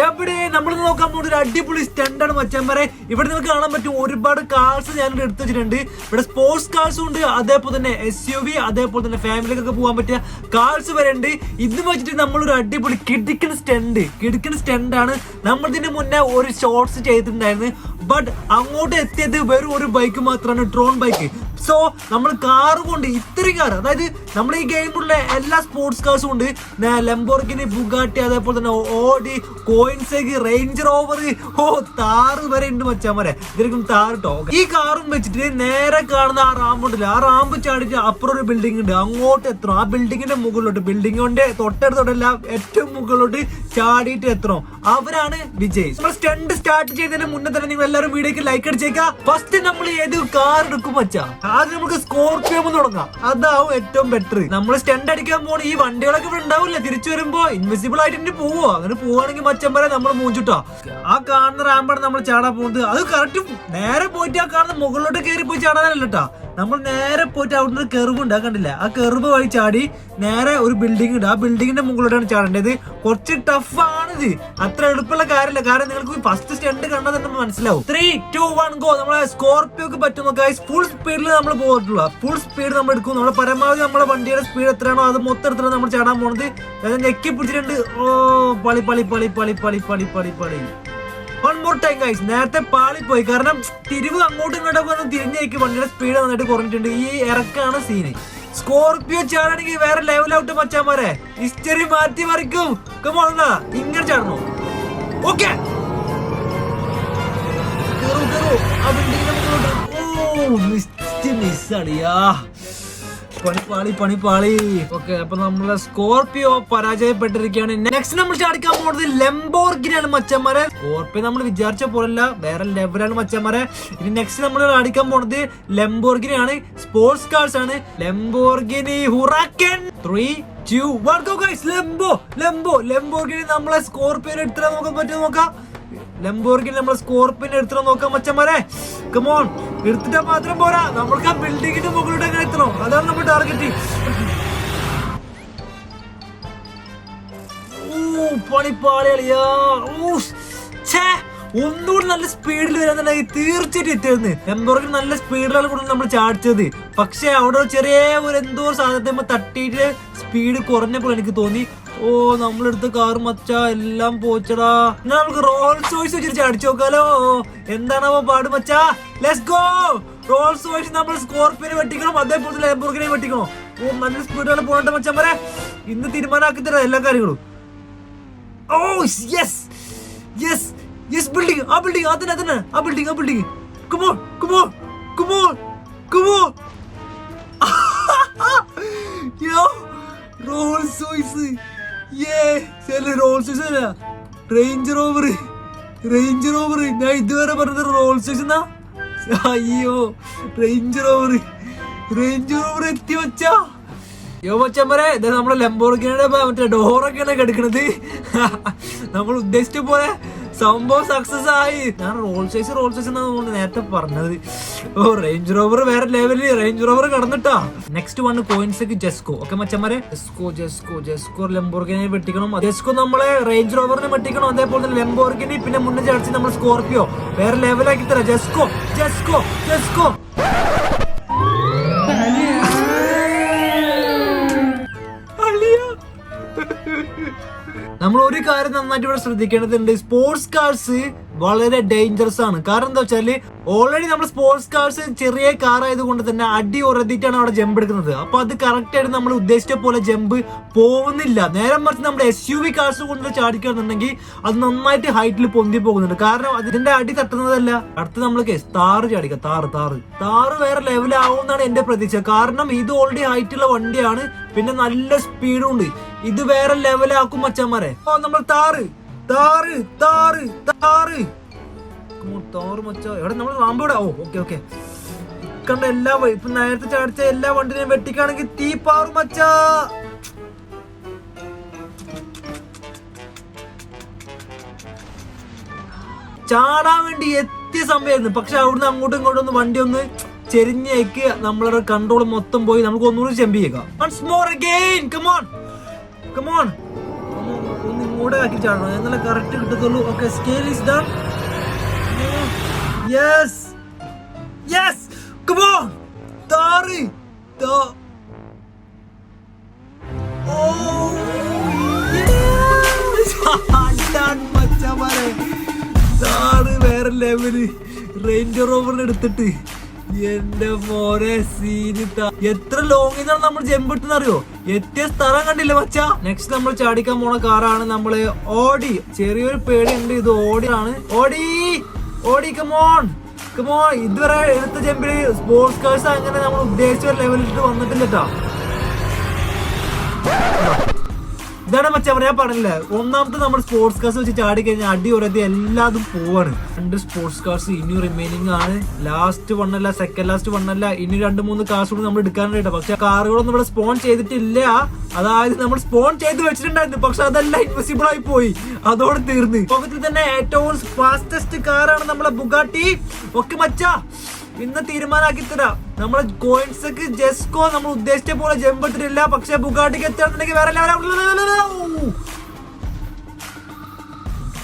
എവിടെ? നമ്മൾ നോക്കാൻ പോകുന്ന ഒരു അടിപൊളി സ്റ്റണ്ടാണ് മച്ചാൻ പറയെ. ഇവിടെ നിങ്ങൾക്ക് കാണാൻ പറ്റും ഒരുപാട് കാർസ് ഞാൻ എടുത്തു വെച്ചിട്ടുണ്ട്. ഇവിടെ സ്പോർട്സ് കാർസും ഉണ്ട്. അതേപോലെ തന്നെ എസ് യു വി അതേപോലെ തന്നെ ഫാമിലിക്കൊക്കെ പോകാൻ പറ്റിയ കാർസ് വരെ ഉണ്ട്. ഇത് വെച്ചിട്ട് നമ്മൾ ഒരു അടിപൊളി കിടിക്കൻ സ്റ്റണ്ട്. കിടിക്കൻ സ്റ്റണ്ടാണ്. നമ്മൾ ഇതിന് മുന്നേ ഒരു ഷോർട്സ് ചെയ്തിട്ടുണ്ടായിരുന്നു. ബട്ട് അങ്ങോട്ട് എത്തിയത് വെറും ഒരു ബൈക്ക് മാത്രമാണ് ഡ്രോൺ ബൈക്ക് സോ നമ്മൾ കാർ കൊണ്ട് ഇത്രയും കാർ അതായത് നമ്മൾ ഈ ഗെയിമിലുള്ള എല്ലാ സ്പോർട്സ് കാർസും ഉണ്ട്. ലംബോർഗിനി ബുഗാട്ടി അതേപോലെ തന്നെ ഓടി കോയിൻസേക്ക് റേഞ്ച് റോവർ ഓ താറ് വരെ ഉണ്ട് മച്ചാൻ വരെ ഇതിലേക്കും താറ് ട്ടോ ഈ കാറും വെച്ചിട്ട് നേരെ കാണുന്ന ആ റാമ്പ് ഉണ്ടല്ലോ ആ റാമ്പ് ചാടിച്ച് അപ്പുറം ഒരു ബിൽഡിംഗ് ഉണ്ട്. അങ്ങോട്ട് എത്തണം. ആ ബിൽഡിങ്ങിന്റെ മുകളിലോട്ട് ബിൽഡിങ്ങിന്റെ തൊട്ടടുത്തോട്ടല്ല ഏറ്റവും മുകളിലോട്ട് ചാടിയിട്ട് എത്തണം. അവരാണ് വിജയ്. നമ്മൾ സ്റ്റണ്ട് സ്റ്റാർട്ട് ചെയ്തതിന് മുന്നേ തന്നെ നിങ്ങൾ എല്ലാവരും വീഡിയോക്ക് ലൈക്ക് അടിച്ചേക്കാം. ഫസ്റ്റ് നമ്മൾ ഏത് കാർ എടുക്കും മച്ചാ ആദ്യം നമുക്ക് സ്കോർപിയോ തുടങ്ങാം. അതാവും ഏറ്റവും ബെറ്റർ നമ്മൾ സ്റ്റണ്ട് അടിക്കാൻ പോണ ഈ വണ്ടികളൊക്കെ ഇവിടെ ഉണ്ടാവില്ല? തിരിച്ചു വരുമ്പോ ഇൻവിസിബിൾ ആയിട്ട് ഇനി പോവോ? അങ്ങനെ പോവാണെങ്കിൽ മച്ചം വരെ നമ്മൾ മൂഞ്ചിട്ടോ. ആ കാണുന്ന റാമ്പാണ് നമ്മൾ ചാടാൻ പോകുന്നത്. അത് കറക്റ്റ് നേരെ പോയിട്ട് ആ കാണുന്ന മുകളിലോട്ട് കയറി പോയി ചാടാനല്ല കേട്ടോ നമ്മൾ നേരെ പോയിട്ട് അവിടെ നിന്ന് കെർവ് ഉണ്ട് കണ്ടില്ല? ആ കെർവ് വഴി ചാടി നേരെ ഒരു ബിൽഡിംഗ് ഉണ്ട്. ആ ബിൽഡിങ്ങിന്റെ മുകളിലോട്ടാണ് ചാടേണ്ടത്. കുറച്ച് ടഫ് ആണിത്. അത്ര എളുപ്പമുള്ള കാര്യമില്ല. കാരണം നിങ്ങൾക്ക് ഫസ്റ്റ് സ്റ്റണ്ട് കണ്ടാൽ തന്നെ മനസ്സിലാവും. ത്രീ ടു വൺ ഗോ നമ്മളെ സ്കോർപിയോക്ക് പറ്റുന്ന ഗൈസ് ഫുൾ സ്പീഡിൽ നമ്മൾ പോകത്തുള്ള ഫുൾ സ്പീഡ് നമ്മൾ എടുക്കും. നമ്മുടെ പരമാവധി നമ്മുടെ വണ്ടിയുടെ സ്പീഡ് എത്രയാണോ അത് മൊത്തം എടുത്തിട്ടാണ് നമ്മൾ ചാടാൻ പോണത്. ഞെക്കി പിടിച്ചിട്ടുണ്ട്. ഓ പളി പളി പളി പളി പളി പളി പളി പളി. മോർ ടൈം ഗൈസ് നേരത്തെ പാളിപ്പോയി. കാരണം തിരിവ് അങ്ങോട്ടും ഇങ്ങോട്ടും ഒന്ന് തിരിഞ്ഞേക്ക് വണ്ടിയുടെ സ്പീഡ് നന്നായിട്ട് കുറഞ്ഞിട്ടുണ്ട്. ഈ ഇറക്കാണ് സീന് സ്കോർപിയോ ചാടാണെങ്കിൽ വേറെ ലെവൽ ഔട്ട് മച്ചാമാരെ ഹിസ്റ്ററി മാറ്റി മറിക്കും കമോണ ഇങ്ങനെ ചാടണോ? ഓക്കെ ഓ മിസ്റ്റ് മിസ് അടിയാ പണിപ്പാളി പണിപ്പാളി ഓക്കെ അപ്പൊ നമ്മളെ സ്കോർപിയോ പരാജയപ്പെട്ടിരിക്കുകയാണ്. നെക്സ്റ്റ് നമ്മൾ ചാടിക്കാൻ പോകുന്നത് ലംബോർഗിനാണ് മച്ചന്മാരെ. സ്കോർപിയോ നമ്മൾ വിചാരിച്ച പോലല്ല വേറെ ലെവലാണ് മച്ചന്മാരെ. ഇനി നെക്സ്റ്റ് നമ്മൾ ചാടിക്കാൻ പോണത് ലംബോർഗിനാണ് സ്പോർട്സ് കാർസ് ആണ്. Lamborghini Huracan three two one go guys Lambo Lambo Lamborghini നമ്മളെ സ്കോർപിയോ എടുത്തിട്ട് നോക്കാൻ പറ്റുമോ നോക്കാം. ലംബോർഗിൽ നമ്മൾ സ്കോർപ്പിന്റെ എടുത്തിട്ട് നോക്കാം മച്ചന്മാരെ കമോൺ എടുത്തിട്ടാ മാത്രം പോരാ. നമ്മൾക്ക് ആ ബിൽഡിങ്ങിന്റെ മുകളിലൂടെ അങ്ങനെ എത്തണം? അതാണ് നമ്മുടെ ടാർഗറ്റ് ഒന്നുകൂടി നല്ല സ്പീഡിൽ വരാന്നുണ്ടെങ്കിൽ തീർച്ചയായിട്ടും എത്തിയിരുന്നു എംബോർഗിന് നല്ല സ്പീഡിലാണ് കൂടെ നമ്മൾ ചാടിച്ചത്. പക്ഷെ അവിടെ ചെറിയ ഒരു എന്തോ സാധനത്തെ തട്ടിയിട്ട് സ്പീഡ് കുറഞ്ഞപ്പോൾ എനിക്ക് തോന്നി. ഓ നമ്മളെടുത്ത കാർ മച്ച എല്ലാം പോച്ചടാ. എന്നാ നമുക്ക് റോൾസ് വോയിസ് വെച്ചിട്ട് അടിച്ചു നോക്കാലോ. എന്താണാവോ പാട് മച്ച? ലെറ്റ്സ് ഗോ റോൾസ് വോയിസ് നമ്മൾ സ്കോർപ്പിനെ വെട്ടിക്കണം? അതേപോലെ ലാംബോർഗിനെ വെട്ടിക്കണോ? ഓ നല്ല സ്പീഡാണ് പോകട്ടെ മച്ച വരെ ഇന്ന് തീരുമാനമാക്കി തരാം എല്ലാ കാര്യങ്ങളും. ഓ യെസ് യെസ് യെസ് ബിൽഡിംഗ് ആ ബിൽഡിംഗ് അതന്നെ അതന്നെ ആ ബിൽഡിംഗ് ആ building കുമോ come on come on come on yo Rolls Royce Rolls Range Rover Range Rover ഞാൻ ഇതുവരെ പറഞ്ഞത് റോൾസ് എന്നാ അയ്യോ റേഞ്ച് റോവർ റേഞ്ച് റോവർ എത്തി വച്ചാ യോ മച്ചമ്മരെ ഇത് നമ്മളെ ലംബോർഗിനിയുടെ മറ്റേ ഡോറൊക്കെയാണ് കിടക്കണത്. നമ്മൾ ഉദ്ദേശിച്ച പോലെ സംഭവം സക്സസ് ആയി. ഞാൻ റോൾ സൈസ് റോൾ സൈസ് എന്നാണ് നമ്മൾ നേരത്തെ പറഞ്ഞത്. ഓ റേഞ്ച് റോവർ വേറെ ലെവലിൽ റേഞ്ച് റോവർ കടന്നിട്ടാ. നെക്സ്റ്റ് വൺ കോയിൻസൊക്കെ ജെസ്കോ ഓക്കെ മച്ചന്മാരെ? ജെസ്കോ ജെസ്കോ ജെസ്കോ ലംബോർഗിനെ വെട്ടിക്കണം. ജെസ്കോ നമ്മളെ റേഞ്ച് റോവറിനെ വെട്ടിക്കണം. അതേപോലെ തന്നെ ലംബോർഗിനി പിന്നെ മുന്നേ ചേർച്ച് നമ്മൾ സ്കോർപിയോ വേറെ ലെവലാക്കി തരാം. ജെസ്കോ ജെസ്കോ ജെസ്കോ. നമ്മൾ ഒരു കാര്യം നന്നായിട്ട് ഇവിടെ ശ്രദ്ധിക്കേണ്ടതുണ്ട്. സ്പോർട്സ് കാർസ് വളരെ ഡേഞ്ചറസ് ആണ്. കാരണം എന്താ വെച്ചാൽ ഓൾറെഡി നമ്മൾ സ്പോർട്സ് കാർസ് ചെറിയ കാർ ആയതുകൊണ്ട് തന്നെ അടി ഉറതിട്ടാണ് അവിടെ ജമ്പ് എടുക്കുന്നത്. അപ്പൊ അത് കറക്റ്റ് ആയിട്ട് നമ്മൾ ഉദ്ദേശിച്ച പോലെ ജമ്പ് പോകുന്നില്ല. നേരെ മറിച്ച് നമ്മുടെ എസ് യു വി കാർസ് കൊണ്ട് ചാടിക്കുകയാണെന്നുണ്ടെങ്കിൽ അത് നന്നായിട്ട് ഹൈറ്റിൽ പൊന്തി പോകുന്നുണ്ട്. കാരണം അതിന്റെ അടി തട്ടുന്നതല്ല. അടുത്ത് നമ്മൾ താറ് ചാടിക്കുക താറ് താറ് താറ് വേറെ ലെവലാവും എന്നാണ് എന്റെ പ്രതീക്ഷ. കാരണം ഇത് ഓൾറെഡി ഹൈറ്റുള്ള വണ്ടിയാണ്. പിന്നെ നല്ല സ്പീഡും ഉണ്ട്. ഇത് വേറെ ലെവലാക്കും മച്ചന്മാരെ. ഓ നമ്മൾ താറ് താറ് താറ് താറ്. താറ് മച്ച. എവിടെ നമ്മൾ റാമ്പോടെ ഓ ഓക്കെ ഓക്കെ. കണ്ട എല്ലാ ഇപ്പൊ നേരത്തെ ചാടിച്ച എല്ലാ വണ്ടിനെയും വെട്ടിക്കാണെങ്കിൽ തീ പാറു മച്ചാ. ചാടാൻ വേണ്ടി എത്തിയ സമയമായിരുന്നു. പക്ഷെ അവിടുന്ന് അങ്ങോട്ടും ഇങ്ങോട്ടും ഒന്ന് വണ്ടി ഒന്ന് ചെരിഞ്ഞേക്ക് നമ്മളുടെ കൺട്രോൾ മൊത്തം പോയി. നമുക്ക് ഒന്നുകൂടി ചെമ്പിയേക്കാം more again come on come on ആക്കി ചാടണം എന്നാലേ കറക്റ്റ് കിട്ടത്തുള്ളൂ. Okay scale is done yes yes come come on താറി താ മച്ചവരെ സാറ് വേറെ ലെവൽ റേഞ്ചർ റോവറിന് എടുത്തിട്ട്. എന്റെ മോനെ സീന് എത്ര ലോങ് നിന്നാണ് നമ്മൾ ജമ്പ് ഇട്ടെന്ന് അറിയോ എത്തിയ സ്ഥലം കണ്ടില്ല മച്ച? നെക്സ്റ്റ് നമ്മൾ ചാടിക്കാൻ പോണ കാറാണ് നമ്മൾ ഓടി. ചെറിയൊരു പേടിയുണ്ട് ഇത് ഓടിയാണ്. ഓടി! ഓടി കമോൺ കമോൺ ഇതുവരെ എടുത്ത ജമ്പിൽ സ്പോർട്സ് കാഴ്സ് അങ്ങനെ നമ്മൾ ഉദ്ദേശിച്ച ലെവലിൽ വന്നിട്ടില്ല കേട്ടോ ഇതാണ് മറ്റേ ഞാൻ പറഞ്ഞില്ല ഒന്നാമത്തെ നമ്മൾ സ്പോർട്സ് കാർസ് വെച്ച് ചാടി കഴിഞ്ഞാൽ അടി ഉറതി എല്ലാതും പോവാണ്. രണ്ട് സ്പോർട്സ് കാർസ് ഇനി റിമൈനിങ് ആണ്. ലാസ്റ്റ് വണ്ണല്ല സെക്കൻഡ് ലാസ്റ്റ് വണ്ണല്ല ഇനി രണ്ട് മൂന്ന് കാർസ് കൂടി നമ്മൾ എടുക്കാനുണ്ട് പക്ഷെ കാറുകളൊന്നും ഇവിടെ സ്പോൺ ചെയ്തിട്ടില്ല. അതായത് നമ്മൾ സ്പോൺ ചെയ്ത് വെച്ചിട്ടുണ്ടായിരുന്നു പക്ഷെ അതെല്ലാം ഇൻവെസിബിൾ ആയി പോയി. അതോട് തീർന്ന്. ലോകത്തിൽ തന്നെ ഏറ്റവും ഫാസ്റ്റസ്റ്റ് കാറാണ് നമ്മളെ ബുഗാട്ടി ഒക്കെ മച്ചാ. ഇന്ന് തീരുമാനാക്കി തരാം. നമ്മളെ കോയിൻസ് ജെസ്കോ നമ്മൾ ഉദ്ദേശിച്ച പോലെ ജമ്പ് ഇട്ടിട്ടില്ല പക്ഷെ ബുഗാട്ടിക്ക് എത്തണമെന്നുണ്ടെങ്കിൽ വേറെ ലെവലാ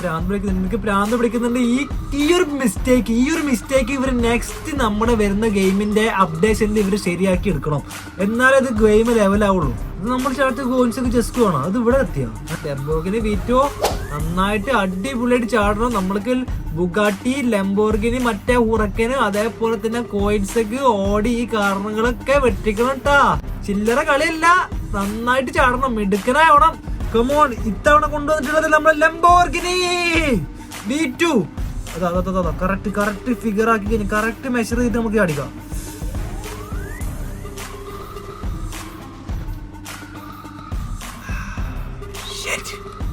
പ്രാന്ത് പിടിക്കുന്നുണ്ട്. എനിക്ക് പ്രാന്ത് പിടിക്കുന്നുണ്ട്. ഈ ഈ ഒരു മിസ്റ്റേക്ക് ഈ ഒരു മിസ്റ്റേക്ക് ഇവർ നെക്സ്റ്റ് നമ്മുടെ വരുന്ന ഗെയിമിന്റെ അപ്ഡേഷനിൽ ഇവർ ശരിയാക്കി എടുക്കണം. എന്നാലേ അത് ഗെയിം ലെവലാവുള്ളൂ ഇത് നമ്മൾ ചേർത്ത് കോയിൻസ് ഒക്കെ ജസ്റ്റ് വേണം. അത് ഇവിടെ എത്തിയോ? ടെംബോഗിന് വീറ്റോ നന്നായിട്ട് അടിപൊളിയായിട്ട് ചാടണം. നമ്മൾക്ക് ബുഗാട്ടി ലെംബോർഗിന് മറ്റേ ഉറക്കന് അതേപോലെ തന്നെ കോയിൻസ് ഒക്കെ ഓടി ഈ കാരണങ്ങളൊക്കെ വെട്ടിക്കണം കേട്ടാ ചില്ലറ കളിയല്ല. നന്നായിട്ട് ചാടണം. മിടുക്കനാവണം. കമോൺ ഇത്തവണ കൊണ്ടുവന്നിട്ടുള്ളത് നമ്മുടെ Lamborghini B two correct correct figure ആക്കി കഴിഞ്ഞ് കറക്റ്റ് മെഷർ ചെയ്ത് നമുക്ക് അടിക്കാം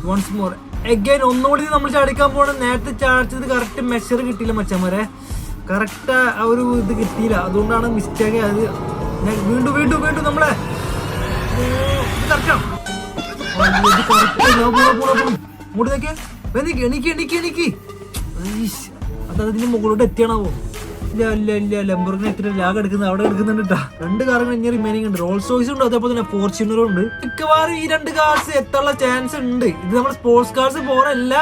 വൺസ് മോർ എഗൈൻ ഒന്നുകൂടി നമ്മൾ ചാടിക്കാൻ പോകണം നേരത്തെ ചാടിച്ചത് കറക്റ്റ് മെഷർ കിട്ടിയില്ല മച്ചന്മാരെ. കറക്റ്റ് ആ ഒരു ഇത് കിട്ടിയില്ല. അതുകൊണ്ടാണ് മിസ്റ്റേക്ക് അത് വീണ്ടും വീണ്ടും വീണ്ടും നമ്മളെ കറക്റ്റാണ് എനിക്ക് എനിക്ക് എനിക്ക് അത് അതിന്റെ മുകളിലോട്ട് എത്തിയണാവോ ഇല്ല ഇല്ല ഇല്ല ലംബർഗിന് എത്ര ലാഗ് എടുക്കുന്നത് അവിടെ എടുക്കുന്നുണ്ട് ട്ടാ. രണ്ട് കാറുകൾ ഇനി റിമൈനിങ് ഉണ്ട് റോൾസ് റോയ്സ് ഉണ്ട് അതേപോലെ തന്നെ ഫോർച്യൂണറും ഉണ്ട് മിക്കവാറും ഈ രണ്ട് കാർസ് എത്താനുള്ള ചാൻസ് ഉണ്ട് ഇത് നമ്മുടെ sports cars പോരല്ല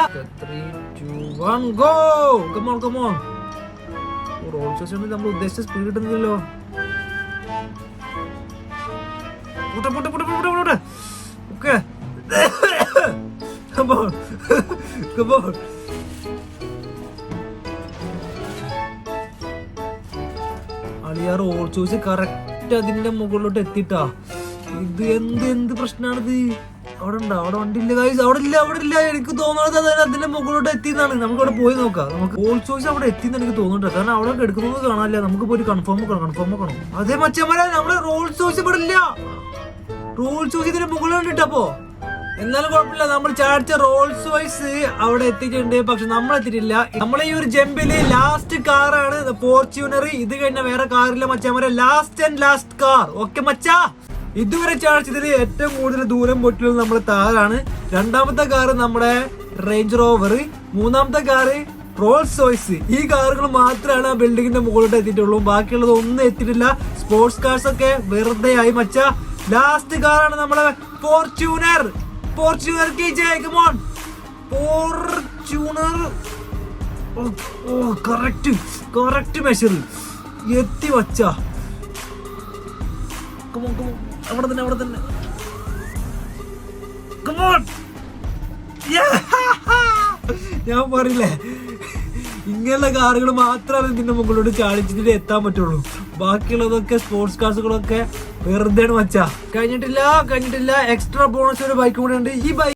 go come on come on Rolls Royce നമ്മൾ ഉദ്ദേശിച്ച സ്പീഡ് കിട്ടുന്നില്ലല്ലോ പോട്ടെ പോട്ടെ പോട്ടെ പോട്ടെ പോട്ടെ Come on. Come on. All choice correct അതിന്റെ മുകളിലോട്ട് എത്തിട്ടാ ഇത് എന്ത് എന്ത് പ്രശ്നമാണിത് അവിടെ ഉണ്ടോ? അവിടെ വണ്ടി ഇല്ല guys. അവിടെ ഇല്ല അവിടെ ഇല്ല. എനിക്ക് തോന്നുന്നത് അതായത് അതിന്റെ മുകളിലോട്ട് എത്തിയെന്നാണ്. നമുക്ക് അവിടെ പോയി നോക്കാം. നമുക്ക് ഓൾ ചോയ്സ് അവിടെ എത്തിയെന്ന് എനിക്ക് തോന്നുന്നുണ്ട്. കാരണം അവിടെ എടുക്കുന്നത് കാണാനില്ല. നമുക്ക് പോയി കൺഫേം ആക്കണം കൺഫേം ആക്കണം അതേ മച്ചന്മാരെ നമ്മുടെ റോൾ ചോയ്സ് ഇവിടെ ഇല്ല. റോൾ ചോയ്സ് ഇതിന്റെ മുകളിലുണ്ട് ട്ടോ അപ്പോ. എന്നാലും കുഴപ്പമില്ല. നമ്മൾ ചാടിച്ച റോൾസ് വൈസ് അവിടെ എത്തിയിട്ടുണ്ട്. പക്ഷെ നമ്മൾ എത്തിയിട്ടില്ല. നമ്മളെ ഈ ഒരു ജമ്പിൽ ലാസ്റ്റ് കാറാണ് ഫോർച്യൂണർ ഇത് കഴിഞ്ഞ വേറെ കാറില്ല മച്ചാമരെ last and last car okay മച്ചാ? ഇതുവരെ ചാടിച്ചതിൽ ഏറ്റവും കൂടുതൽ ദൂരം പൊറ്റുള്ളത് നമ്മുടെ താറാണ്. രണ്ടാമത്തെ കാറ് നമ്മുടെ റേഞ്ച് റോവർ മൂന്നാമത്തെ കാറ് റോൾസ് റോയ്സ് ഈ കാറുകൾ മാത്രമാണ് ആ ബിൽഡിങ്ങിന്റെ മുകളിലോട്ട് എത്തിയിട്ടുള്ളൂ. ബാക്കിയുള്ളത് ഒന്നും എത്തിയിട്ടില്ല. സ്പോർട്സ് കാർസ് ഒക്കെ വെറുതെ ആയി മച്ച. ലാസ്റ്റ് കാറാണ് നമ്മുടെ ഫോർച്യൂണർ ഫോർച്യൂണർ കി ജയകുമോൺ ഫോർച്യൂണർ ഓ കറക്റ്റ് കറക്റ്റ് മെഷർ എത്തി വച്ച. കമോൺ കമോൺ അവിടെ തന്നെ അവിടെ തന്നെ. കമോൺ ഞാൻ പറയില്ലേ? ഇങ്ങനെയുള്ള കാറുകൾ മാത്രമാണ് ഇതിന്റെ മുകളിലോട്ട് ചാടിച്ചിട്ട് എത്താൻ പറ്റുള്ളൂ. ബാക്കിയുള്ളതൊക്കെ സ്പോർട്സ് കാർസുകളൊക്കെ വെറുതെ മച്ചാ കഴിഞ്ഞിട്ടില്ല കഴിഞ്ഞിട്ടില്ല. എക്സ്ട്രാ ബോണസ് ഒരു ബൈക്ക് കൂടെ ഉണ്ട്. ഈ ബൈക്ക്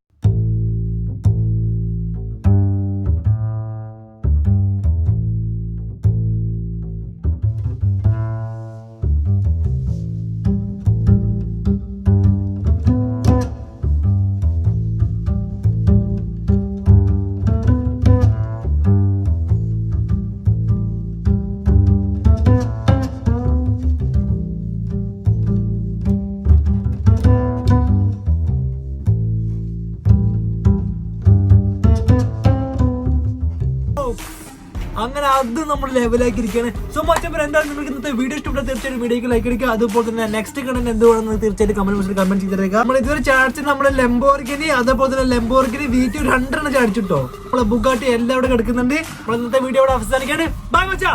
അങ്ങനെ അത് നമ്മൾ ലെവലാക്കി ഇരിക്കുകയാണ് സോ മച്ചമ്പർ എന്താണ് നിങ്ങൾക്ക് ഇന്നത്തെ വീഡിയോ ഇഷ്ടപ്പെട്ട തീർച്ചയായിട്ടും വീഡിയോക്ക് ലൈക്ക് അടിക്കുക. അതുപോലെ തന്നെ നെക്സ്റ്റ് കണ്ടന്റ് എന്തുവാണെന്ന് തീർച്ചയായിട്ടും കമന്റ് ബോക്സിൽ കമന്റ് ചെയ്തിരിക്കുക നമ്മൾ ഇതുവരെ ചാടിച്ച് നമ്മുടെ ലെംബോർഗിനി അതേപോലെ തന്നെ ലെംബോർഗിനി വീട്ടിൽ രണ്ടെണ്ണം ചാടിച്ചിട്ടോ നമ്മളെ ബുക്കാട്ടി എല്ലാം ഇവിടെ കിടക്കുന്നുണ്ട്. നമ്മൾ ഇന്നത്തെ വീഡിയോ ഇവിടെ അവസാനിക്കാണ് ബൈ മച്ചാ